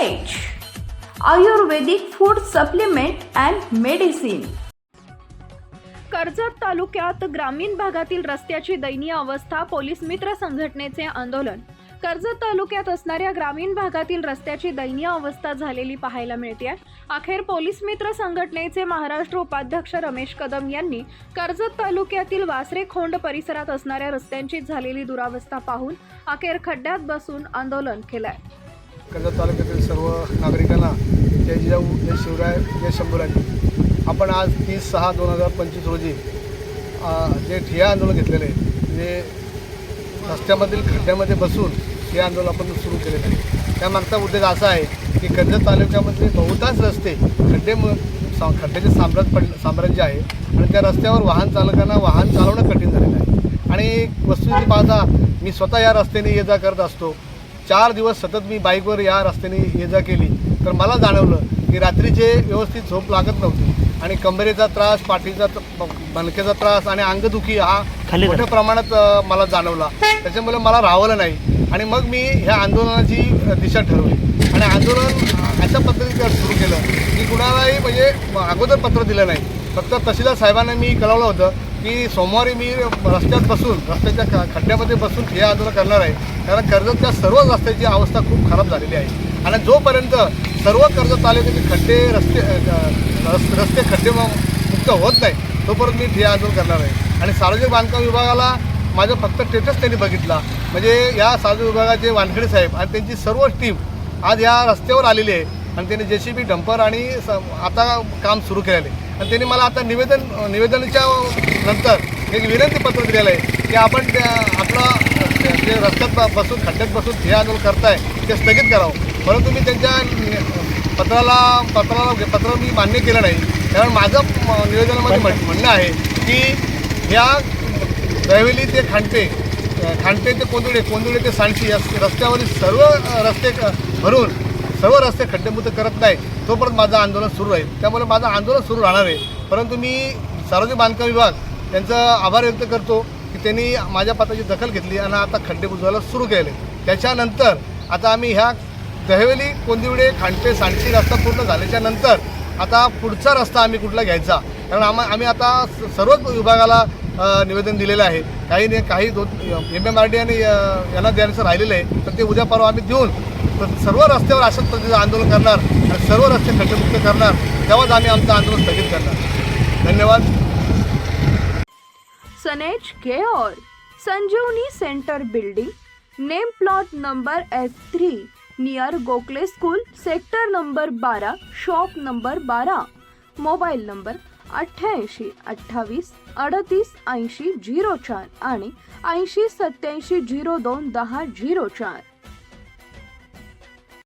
Ayurvedic food supplement and medicine Karjat तालुक्यात ग्रामीण भागातील रस्त्याची दयनीय अवस्था पोलीस मित्र संघटनेचे आंदोलन. कर्जत तालुक्यात असणाऱ्या ग्रामीण भागातील रस्त्याची दयनीय अवस्था झालेली पाहायला मिळते अखेर पोलीस मित्र संघटनेचे महाराष्ट्र उपाध्यक्ष रमेश कदम यांनी कर्जत तालुक्यातील वासरे खोंड परिसरात असणाऱ्या रस्त्यांची झालेली दुरावस्था पाहून अखेर खड्ड्यात बसून आंदोलन केलंय. कर्जत तालुक्यातील सर्व नागरिकांना जय जिजाऊ जय शिवराय जय शंभूराज. आपण आज तीस सहा दोन हजार पंचवीस रोजी जे ठिया आंदोलन घेतलेलं आहे जे रस्त्यामधील खड्ड्यामध्ये बसून हे आंदोलन आपण सुरू केलेलं आहे. त्यामागचा उद्देश असा आहे की कर्जत तालुक्यामध्ये बहुतांश रस्ते खड्डे सा खड्ड्याचे साम्राज्य पड साम्राज्य आहे आणि त्या रस्त्यावर वाहन चालकांना वाहन चालवणं कठीण झालेलं आहे. आणि वस्तुस्थिती पाहता मी स्वतः या रस्त्याने ये जा करत असतो. चार दिवस सतत मी बाईकवर या रस्त्याने ये जा केली तर मला जाणवलं की रात्रीचे व्यवस्थित झोप लागत नव्हती आणि कमरेचा त्रास पाठीचा मणक्याचा त्रास आणि अंगदुखी हा मोठ्या प्रमाणात मला जाणवला. त्याच्यामुळे मला राहवलं नाही. आणि मग मी ह्या आंदोलनाची दिशा ठरवली. आणि आंदोलन अशा पद्धतीने सुरू केलं की कुणालाही म्हणजे अगोदर पत्र दिलं नाही. फक्त तहसीलदार साहेबांना मी कळवलं होतं की सोमवारी मी रस्त्यात बसून रस्त्याच्या ख- खड्ड्यामध्ये बसून हे आंदोलन करणार आहे. कारण कर्जतच्या सर्व रस्त्याची अवस्था खूप खराब झालेली आहे. आणि जोपर्यंत सर्व कर्जत तालुक्याचे खड्डे रस्ते रस्ते खड्डे मुक्त होत नाही तोपर्यंत मी ठिय्या आंदोलन करणार आहे. आणि सार्वजनिक बांधकाम विभागाला माझं फक्त स्टेटस त्यांनी बघितला. म्हणजे या सार्वजनिक विभागाचे वानखेडे साहेब आणि त्यांची सर्व टीम आज या रस्त्यावर आलेली आहे. आणि त्यांनी जे सी बी डंपर आणि स आता काम सुरू केलेलं आहे. आणि त्यांनी मला आता निवेदन निवेदनाच्या नंतर एक विनंती पत्र दिलेलं आहे की आपण त्या आपलं जे रस्त्यात बसून खड्ड्यात बसून हे आंदोलन करताय ते स्थगित करावं. परंतु मी त्यांच्या पत्राला पत्राला पत्र मी मान्य केलं नाही. कारण माझं निवेदनामध्ये म्हण- म्हणणं आहे की ह्या दहिवली ते खांडपे खांडपे ते कोंदुळे कोंदुळे ते सांडशी या रस्त्यावरील सर्व रस्ते क- भरून सर्व रस्ते खड्डेमुक्त करत नाही तोपर्यंत माझं आंदोलन सुरू राहील. त्यामुळे माझं आंदोलन सुरू राहणार आहे. परंतु मी सार्वजनिक बांधकाम विभाग त्यांचं आभार व्यक्त करतो की त्यांनी माझ्या पत्राची दखल घेतली आणि आता खड्डे बुजवायला सुरू केले. त्याच्यानंतर आता आम्ही ह्या दहवेली कोंदिवडे खांडपे सांडशी रस्ता पूर्ण झाल्याच्यानंतर आता पुढचा रस्ता आम्ही कुठला घ्यायचा? कारण आम्हा आम्ही आता स- सर्वच विभागाला निवेदन दिलेलं आहे. काही नाही काही दोन एम एम आर डी आणि यांना द्यायचं राहिलेलं आहे. तर ते उद्या परवा आम्ही देऊन तर सर्व रस्त्यावर अशाच पद्धतीचं आंदोलन करणार आणि सर्व रस्ते खड्डेमुक्त करणार तेव्हाच आम्ही आमचं आंदोलन स्थगित करणार. धन्यवाद. Sanej care Sanjeevani center building name plot number F three near Gokhale school sector number बारा शॉप नंबर बारा मोबाईल नंबर अठ्ठ्याऐंशी अठ्ठावीस अडतीस ऐंशी झिरो चार आणि ऐंशी सत्याऐंशी झिरो दोन दहा झिरो चार.